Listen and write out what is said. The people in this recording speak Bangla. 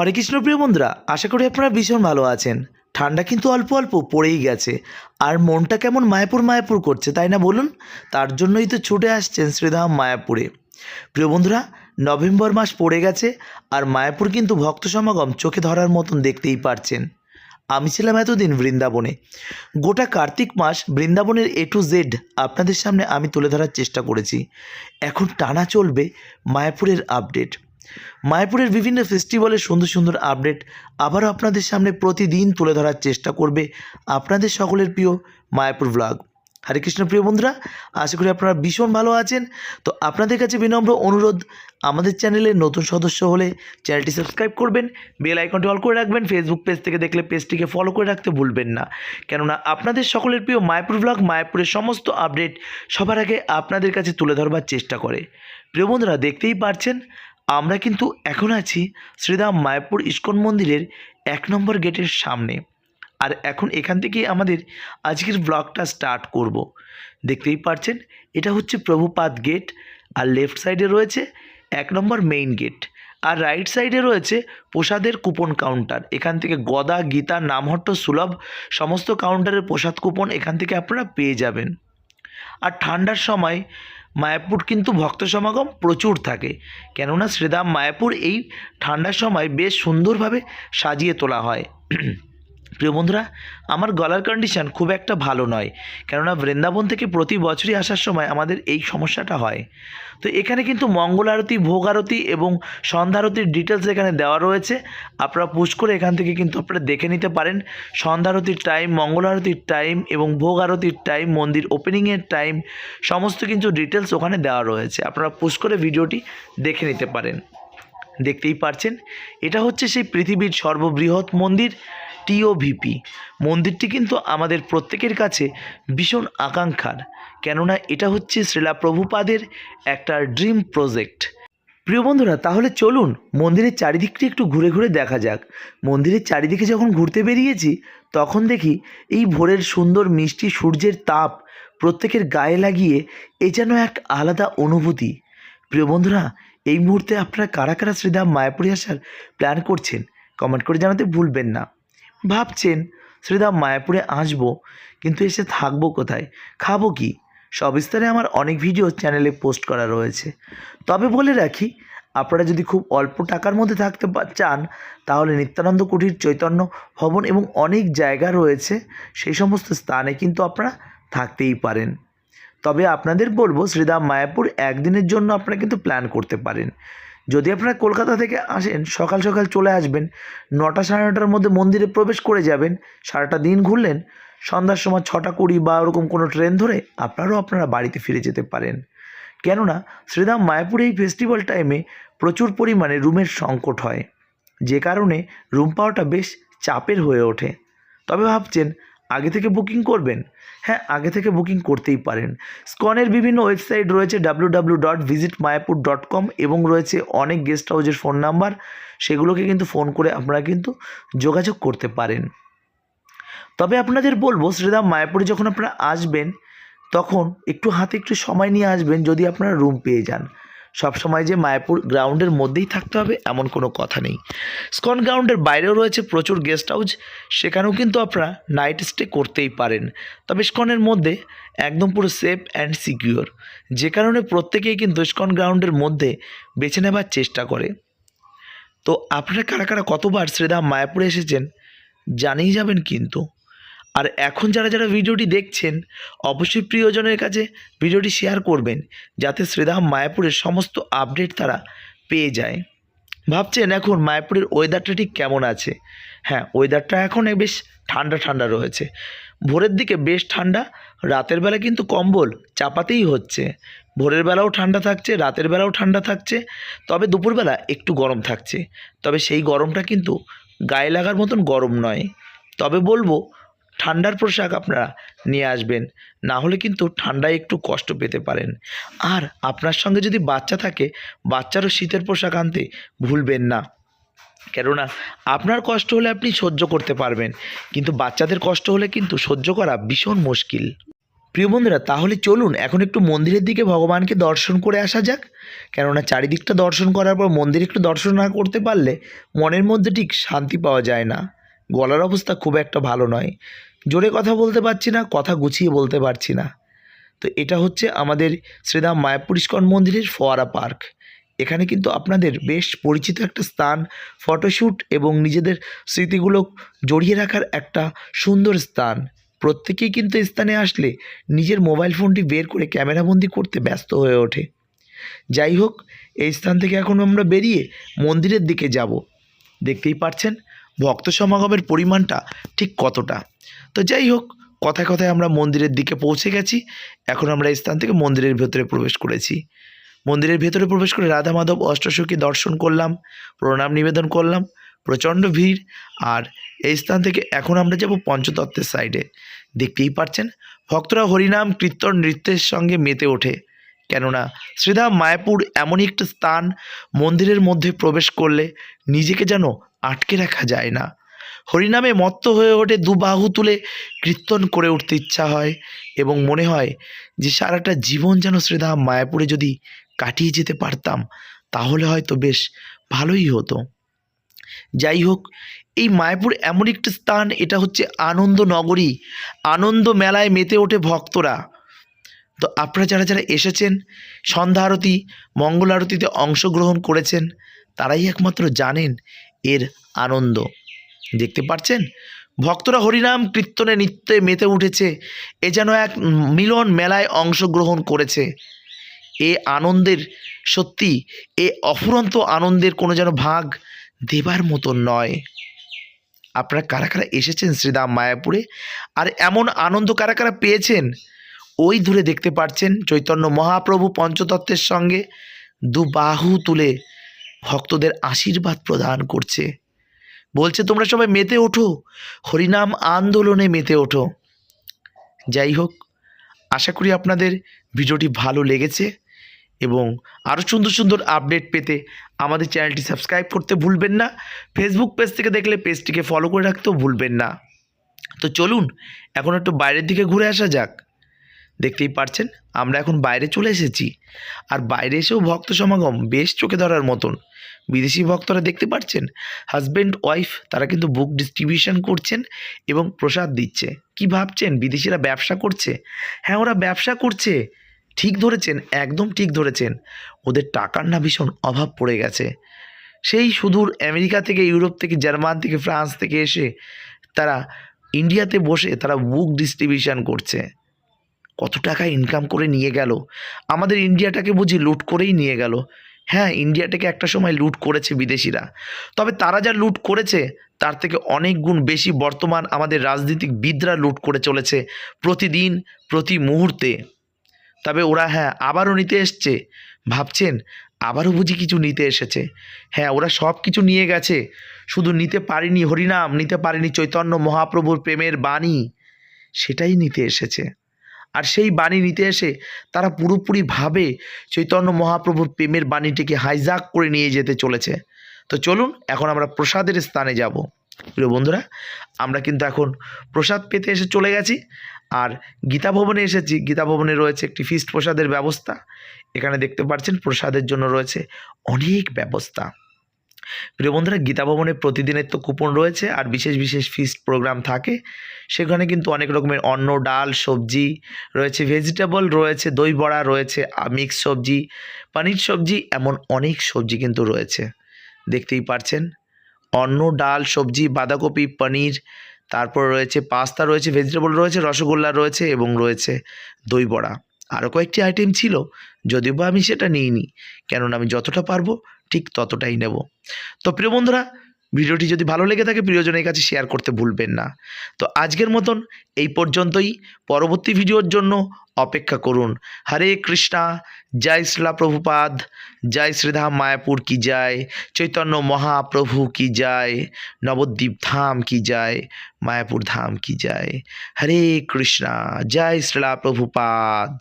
হরে কৃষ্ণ প্রিয় বন্ধুরা, আশা করি আপনারা ভীষণ ভালো আছেন। ঠান্ডা কিন্তু অল্প অল্প পড়েই গেছে। আর মনটা কেমন মায়াপুর মায়াপুর করছে, তাই না বলুন? তার জন্যই তো ছুটে আসছেন শ্রীধাম মায়াপুরে। প্রিয় বন্ধুরা, নভেম্বর মাস পড়ে গেছে আর মায়াপুর কিন্তু ভক্ত সমাগম চোখে ধরার মতন দেখতেই পারছেন। আমি ছিলাম এতদিন বৃন্দাবনে। গোটা কার্তিক মাস বৃন্দাবনের এ টু জেড আপনাদের সামনে আমি তুলে ধরার চেষ্টা করেছি। এখন টানা চলবে মায়াপুরের আপডেট মায়াপুরের বিভিন্ন ফেস্টিভ্যালের সুন্দর সুন্দর আপডেট আবারও আপনাদের সামনে প্রতিদিন তুলে ধরার চেষ্টা করবে আপনাদের সকলের প্রিয় মায়াপুর ব্লগ হরে কৃষ্ণ প্রিয় বন্ধুরা, আশা করি আপনারা ভীষণ ভালো আছেন। তো আপনাদের কাছে বিনম্র অনুরোধ, আমাদের চ্যানেলে নতুন সদস্য হলে চ্যানেলটি সাবস্ক্রাইব করবেন বেল আইকনটি অল করে রাখবেন ফেসবুক পেজ থেকে দেখলে পেজটিকে ফলো করে রাখতে ভুলবেন না। কেননা আপনাদের সকলের প্রিয় মায়াপুর ব্লগ মায়াপুরের সমস্ত আপডেট সবার আগে আপনাদের কাছে তুলে ধরবার চেষ্টা করে। প্রিয় বন্ধুরা, দেখতেই পারছেন আমরা কিন্তু এখন আছি শ্রীধাম মায়াপুর ইস্কন মন্দিরের এক নম্বর গেটের সামনে। আর এখন এখান থেকেই আমাদের আজকের ব্লগটা স্টার্ট করব। দেখতেই পারছেন, এটা হচ্ছে প্রভুপাদ গেট, আর লেফট সাইডে রয়েছে এক নম্বর মেইন গেট, আর রাইট সাইডে রয়েছে প্রসাদের কুপন কাউন্টার। এখান থেকে গদা, গীতা, নামহট্ট, সুলভ, সমস্ত কাউন্টারের প্রসাদ কুপন এখান থেকে আপনারা পেয়ে যাবেন। আর ঠান্ডার সময় মায়াপুর কিন্তু ভক্ত সমাগম প্রচুর থাকে। কেননা শ্রীধাম মায়াপুর এই ঠান্ডার সময় বেশ সুন্দরভাবে সাজিয়ে তোলা হয়। প্রিয় বন্ধুরা, আমার গলার কন্ডিশন খুব একটা ভালো নয়। কেননা বৃন্দাবন থেকে প্রতি বছরই আসার সময় আমাদের এই সমস্যাটা হয়। তো এখানে কিন্তু মঙ্গল আরতি, ভোগ আরতি এবং সন্ধ্যা আরতির ডিটেলস এখানে দেওয়া রয়েছে। আপনারা পুশ করে এখান থেকে কিন্তু আপনারা দেখে নিতে পারেন। সন্ধ্যা আরতির টাইম মঙ্গল আরতির টাইম এবং ভোগ আরতির টাইম মন্দির ওপেনিংয়ের টাইম সমস্ত কিন্তু ডিটেলস ওখানে দেওয়া রয়েছে। আপনারা পুশ করে ভিডিওটি দেখে নিতে পারেন। দেখতেই পারছেন, এটা হচ্ছে সেই পৃথিবীর সর্ববৃহৎ মন্দির। টিওভিপি মন্দিরটি কিন্তু আমাদের প্রত্যেকের কাছে ভীষণ আকাঙ্ক্ষার। কেননা এটা হচ্ছে শ্রীলা প্রভুপাদের একটা ড্রিম প্রজেক্ট। প্রিয় বন্ধুরা, তাহলে চলুন মন্দিরের চারিদিকটি একটু ঘুরে ঘুরে দেখা যাক। মন্দিরের চারিদিকে যখন ঘুরতে বেরিয়েছি, তখন দেখি এই ভোরের সুন্দর মিষ্টি সূর্যের তাপ প্রত্যেকের গায়ে লাগিয়ে এ যেন এক আলাদা অনুভূতি। প্রিয় বন্ধুরা, এই মুহূর্তে আপনারা কারা কারা শ্রীধাম মায়াপুরে আসার প্ল্যান করছেন, কমেন্ট করে জানাতে ভুলবেন না। ভাবছেন শ্রীধাম মায়াপুরে আসব, কিন্তু এসে থাকব কোথায়? খাব কি? সবিস্তারে আমার অনেক ভিডিও চ্যানেলে পোস্ট করা রয়েছে। তবে বলে রাখি, আপনারা যদি খুব অল্প টাকার মধ্যে থাকতে চান, তাহলে নিত্যানন্দ কুটির, চৈতন্য ভবন এবং অনেক জায়গা রয়েছে। সেই সমস্ত স্থানে কিন্তু আপনারা থাকতেই পারেন। তবে আপনাদের বলব শ্রীধাম মায়াপুর একদিনের জন্য আপনারা কিন্তু প্ল্যান করতে পারেন। যদি আপনারা কলকাতা থেকে আসেন, সকাল সকাল চলে আসবেন, নটা সাড়ে নটার মধ্যে মন্দিরে প্রবেশ করে যাবেন, সারাটা দিন ঘুরলেন, সন্ধ্যার সময় ছটা কুড়ি বা ওরকম কোনো ট্রেন ধরে আপনারাও আপনারা বাড়িতে ফিরে যেতে পারেন। কেননা, শ্রীধাম মায়াপুরে এই ফেস্টিভ্যাল টাইমে প্রচুর পরিমাণে রুমের সংকট হয়। যে কারণে রুম পাওয়াটা বেশ চাপের হয়ে ওঠে। তবে ভাবছেন আগে থেকে বুকিং করবেন? হ্যাঁ আগে থেকে বুকিং করতেই পারেন। স্কনের বিভিন্ন ওয়েবসাইট রয়েছে W W dot visit Mayapur dot com এবং রয়েছে অনেক গেস্ট হাউসের ফোন নাম্বার সেগুলোকে কিন্তু ফোন করে আপনারা কিন্তু যোগাযোগ করতে পারেন। তবে আপনাদের বলব, শ্রীধাম মায়াপুরে যখন আপনারা আসবেন, তখন একটু হাতে একটু সময় নিয়ে আসবেন যদি আপনারা রুম পেয়ে যান। সব সময় যে মায়াপুর গ্রাউন্ডের মধ্যেই থাকতে হবে, এমন কোনো কথা নেই। স্কন গ্রাউন্ডের বাইরেও রয়েছে প্রচুর গেস্ট হাউস, সেখানেও কিন্তু আপনারা নাইট স্টে করতেই পারেন। তবে স্কনের মধ্যে একদম পুরো সেফ অ্যান্ড সিকিউর, যে কারণে প্রত্যেকেই কিন্তু স্কন গ্রাউন্ডের মধ্যে বেছে নেবার চেষ্টা করে। তো আপনারা কারা কারা কতবার শ্রীধাম মায়াপুরে এসেছেন জানিয়ে যাবেন কিন্তু। আর এখন যারা যারা ভিডিওটি দেখছেন, অবশ্যই প্রিয়জনের কাছে ভিডিওটি শেয়ার করবেন, যাতে শ্রীধাম মায়াপুরের সমস্ত আপডেট তারা পেয়ে যায়। ভাবছেন এখন মায়াপুরের ওয়েদারটা ঠিক কেমন আছে? হ্যাঁ ওয়েদারটা এখন বেশ ঠান্ডা ঠান্ডা রয়েছে। ভোরের দিকে বেশ ঠান্ডা, রাতের বেলা কিন্তু কম্বল চাপাতেই হচ্ছে। ভোরের বেলাও ঠান্ডা থাকছে, রাতের বেলাও ঠান্ডা থাকছে, তবে দুপুরবেলা একটু গরম থাকছে। তবে সেই গরমটা কিন্তু গায়ে লাগার মতন গরম নয়। তবে বলব ঠান্ডার পোশাক আপনারা নিয়ে আসবেন। না হলে কিন্তু ঠান্ডায় একটু কষ্ট পেতে পারেন। আর আপনার সঙ্গে যদি বাচ্চা থাকে, বাচ্চারও শীতের পোশাক আনতে ভুলবেন না। কেননা, আপনার কষ্ট হলে আপনি সহ্য করতে পারবেন। কিন্তু বাচ্চাদের কষ্ট হলে কিন্তু সহ্য করা ভীষণ মুশকিল। প্রিয় বন্ধুরা, তাহলে চলুন এখন একটু মন্দিরের দিকে ভগবানকে দর্শন করে আসা যাক। কেননা, চারিদিকটা দর্শন করার পর মন্দির একটু দর্শন না করতে পারলে মনের মধ্যে ঠিক শান্তি পাওয়া যায় না। গলার অবস্থা খুব একটা ভালো নয়। জোরে কথা বলতে পারছি না, কথা গুছিয়ে বলতে পারছি না। তো এটা হচ্ছে আমাদের শ্রীধাম মায়াপুর ইস্কন মন্দিরের ফোয়ারা পার্ক। এখানে কিন্তু আপনাদের বেশ পরিচিত একটা স্থান ফটোশ্যুট এবং নিজেদের স্মৃতিগুলো জড়িয়ে রাখার একটা সুন্দর স্থান। প্রত্যেকেই কিন্তু স্থানে আসলে নিজের মোবাইল ফোনটি বের করে ক্যামেরাবন্দি করতে ব্যস্ত হয়ে ওঠে। যাই হোক, এই স্থান থেকে এখন আমরা বেরিয়ে মন্দিরের দিকে যাব। দেখতেই পাচ্ছেন ভক্ত সমাগমের পরিমাণটা ঠিক কতটা? তো যাই হোক, কথায় কথায় আমরা মন্দিরের দিকে পৌঁছে গেছি। এখন আমরা এই স্থান থেকে মন্দিরের ভেতরে প্রবেশ করেছি। মন্দিরের ভেতরে প্রবেশ করে রাধা মাধব অষ্টসখী দর্শন করলাম, প্রণাম নিবেদন করলাম, প্রচণ্ড ভিড়। আর এই স্থান থেকে এখন আমরা যাব পঞ্চতত্ত্বের সাইডে দেখতেই পাচ্ছেন ভক্তরা হরিনাম, কীর্তন, নৃত্যের সঙ্গে মেতে ওঠে। কেননা শ্রীধাম মায়াপুর এমনই একটি স্থান মন্দিরের মধ্যে প্রবেশ করলে নিজেকে যেন আটকে রাখা যায় না। হরিনামে মত্ত হয়ে ওঠে দু বাহু তুলে কীর্তন করে উঠতে ইচ্ছা হয় এবং মনে হয় যে সারাটা জীবন যেন শ্রীধাম মায়াপুরে যদি কাটিয়ে যেতে পারতাম, তাহলে হয়তো বেশ ভালোই হতো। যাই হোক, এই মায়াপুর এমন একটি স্থান, এটা হচ্ছে আনন্দ নগরী আনন্দ মেলায় মেতে ওঠে ভক্তরা। তো আপনারা যারা যারা এসেছেন, সন্ধ্যা আরতি, মঙ্গল আরতিতে অংশগ্রহণ করেছেন, তারাই একমাত্র জানেন এর আনন্দ। দেখতে পাচ্ছেন? ভক্তরা হরিনাম কীর্তনে নিত্যে মেতে উঠেছে, এ যেন এক মিলন মেলায় অংশগ্রহণ করেছে। এ আনন্দের সত্যি, এ অফুরন্ত আনন্দের কোনো যেন ভাগ দেবার মতন নয়। আপনারা কারা কারা এসেছেন শ্রীদাম মায়াপুরে? আর এমন আনন্দ কারা কারা পেয়েছেন? ওই দূরে দেখতে পাচ্ছেন চৈতন্য মহাপ্রভু পঞ্চতত্ত্বের সঙ্গে দু বাহু তুলে ভক্তদের আশীর্বাদ প্রদান করছে। বলছে, তোমরা সবাই মেতে ওঠো, হরিনাম আন্দোলনে মেতে ওঠো। যাই হোক, আশা করি আপনাদের ভিডিওটি ভালো লেগেছে এবং আরও সুন্দর সুন্দর আপডেট পেতে আমাদের চ্যানেলটি সাবস্ক্রাইব করতে ভুলবেন না। ফেসবুক পেজ থেকে দেখলে পেজটিকে ফলো করে রাখতেও ভুলবেন না। তো চলুন, এখন একটু বাইরের দিকে ঘুরে আসা যাক। দেখতেই পারছেন, আমরা এখন বাইরে চলে এসেছি। আর বাইরে এসেও ভক্ত সমাগম বেশ চোখে ধরার মতন। বিদেশি ভক্তরা দেখতে পাচ্ছেন হাজব্যান্ড ওয়াইফ তারা কিন্তু বুক ডিস্ট্রিবিউশন করছেন এবং প্রসাদ দিচ্ছে। কি ভাবছেন, বিদেশিরা ব্যবসা করছে? হ্যাঁ ওরা ব্যবসা করছে। ঠিক ধরেছেন, একদম ঠিক ধরেছেন। ওদের টাকার না ভীষণ অভাব পড়ে গেছে। সেই সুদূর আমেরিকা থেকে, ইউরোপ থেকে, জার্মান থেকে, ফ্রান্স থেকে এসে তারা ইন্ডিয়াতে বসে তারা বুক ডিস্ট্রিবিউশন করছে। কত টাকা ইনকাম করে নিয়ে গেল? আমাদের ইন্ডিয়াটাকে বুঝি লুট করেই নিয়ে গেল। হ্যাঁ ইন্ডিয়াটাকে একটা সময় লুট করেছে বিদেশিরা। তবে তারা যা লুট করেছে, তার থেকে অনেক গুণ বেশি বর্তমান আমাদের রাজনীতিকবিদরা লুট করে চলেছে প্রতিদিন, প্রতি মুহূর্তে। তবে ওরা হ্যাঁ আবারও নিতে এসছে। ভাবছেন, আবারও বুঝি কিছু নিতে এসেছে। হ্যাঁ ওরা সব কিছু নিয়ে গেছে। শুধু নিতে পারেনি হরিনাম, নিতে পারেনি চৈতন্য মহাপ্রভুর প্রেমের বাণী, সেটাই নিতে এসেছে। আর সেই বাণী নিতে এসে তারা পুরোপুরিভাবে চৈতন্য মহাপ্রভুর প্রেমের বাণীটিকে হাইজাক করে নিয়ে যেতে চলেছে। তো চলুন এখন আমরা প্রসাদের স্থানে যাব। প্রিয় বন্ধুরা, আমরা কিন্তু এখন প্রসাদ পেতে এসে চলে গেছি আর গীতা ভবনে এসেছি। গীতা ভবনে রয়েছে একটি ফিস্ট প্রসাদের ব্যবস্থা। এখানে দেখতে পাচ্ছেন প্রসাদের জন্য রয়েছে অনেক ব্যবস্থা। প্রিয় বন্ধুরা, গীতা ভবনে প্রতিদিনের তো কুপন রয়েছে আর বিশেষ বিশেষ ফিস্ট প্রোগ্রাম থাকে। সেখানে কিন্তু অনেক রকমের অন্ন, ডাল, সবজি রয়েছে ভেজিটেবল রয়েছে, দই বড়া রয়েছে মিক্স সবজি, পানির সবজি, এমন অনেক সবজি কিন্তু রয়েছে। দেখতেই পারছেন, অন্ন, ডাল, সবজি, বাঁধাকপি, পনির, তারপর রয়েছে পাস্তা রয়েছে ভেজিটেবল রয়েছে, রসগোল্লা রয়েছে এবং রয়েছে দই বড়া। আরও কয়েকটি আইটেম ছিল, যদিও বা আমি সেটা নিইনি, কেননা আমি যতটা পারব ঠিক ততটাই নেব। তো প্রিয় বন্ধুরা, ভিডিওটি যদি ভালো লেগে থাকে, প্রিয়জনের কাছে শেয়ার করতে ভুলবেন না। তো আজকের মতন এই পর্যন্তই। পরবর্তী ভিডিওর জন্য অপেক্ষা করুন। হরে কৃষ্ণা, জয় শ্রীলা প্রভুপাদ, জয় শ্রীধাম মায়াপুর কি যায়, চৈতন্য মহাপ্রভু কি যায়, নবদ্বীপ ধাম কি যায়, মায়াপুর ধাম কি যায়। হরে কৃষ্ণা, জয় শ্রীলা প্রভুপাদ।